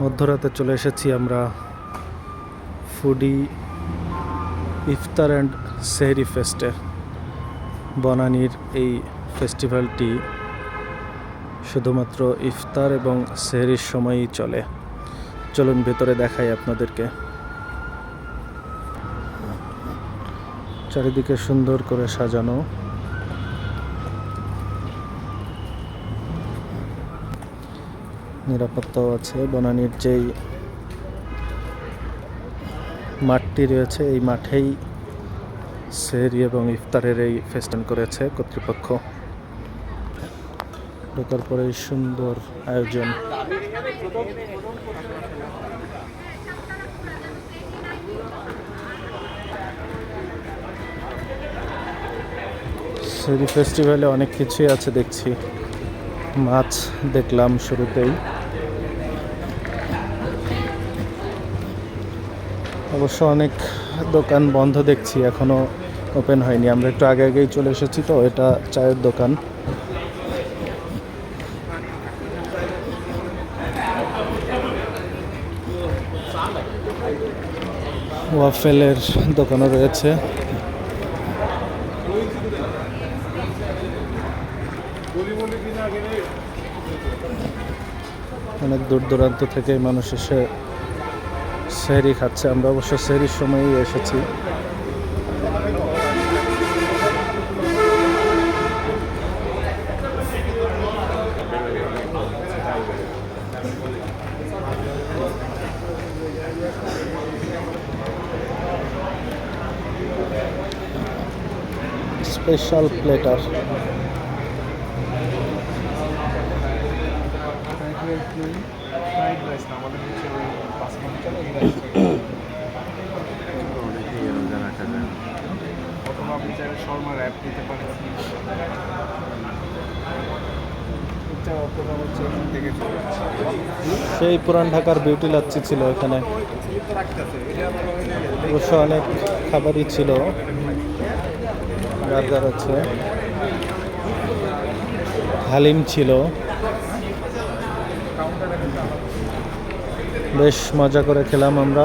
মধ্যরাতে চলে এসেছি আমরা ফুডি ইফতার অ্যান্ড সেহরি ফেস্টে। বনানীর এই ফেস্টিভ্যালটি শুধুমাত্র ইফতার এবং সেহরির সময়ই চলে। চলুন ভেতরে দেখাই আপনাদেরকে। চারিদিকে সুন্দর করে সাজানো। নিরাপত্তাও আছে। বনানীর যেই মাঠটি রয়েছে, এই মাঠেই সেহরি এবং ইফতারের এই ফেস্টন করেছে কর্তৃপক্ষ। ঢোকার পরে সুন্দর আয়োজন। সেহরি ফেস্টিভ্যালে অনেক কিছুই আছে দেখছি। মাছ দেখলাম শুরুতেই। অবশ্য অনেক দোকান বন্ধ দেখছি, এখনও ওপেন হয়নি। আমরা একটু আগে আগেই চলে এসেছি, তো এটা চায়ের দোকান। ওয়াফেলের দোকানও রয়েছে। অনেক দূর দূরান্ত থেকে মানুষ এসে সেহরি খাচ্ছে। আমরা অবশ্য সেহরির সময়ই এসেছি। স্পেশাল প্লেটার আমাদের সেই পুরান ঢাকার বিউটি লাচ্ছি ছিল এখানে। অবশ্য অনেক খাবারই ছিল। বার্গার আছে। হালিম ছিল। বেশ মজা করে খেলাম আমরা।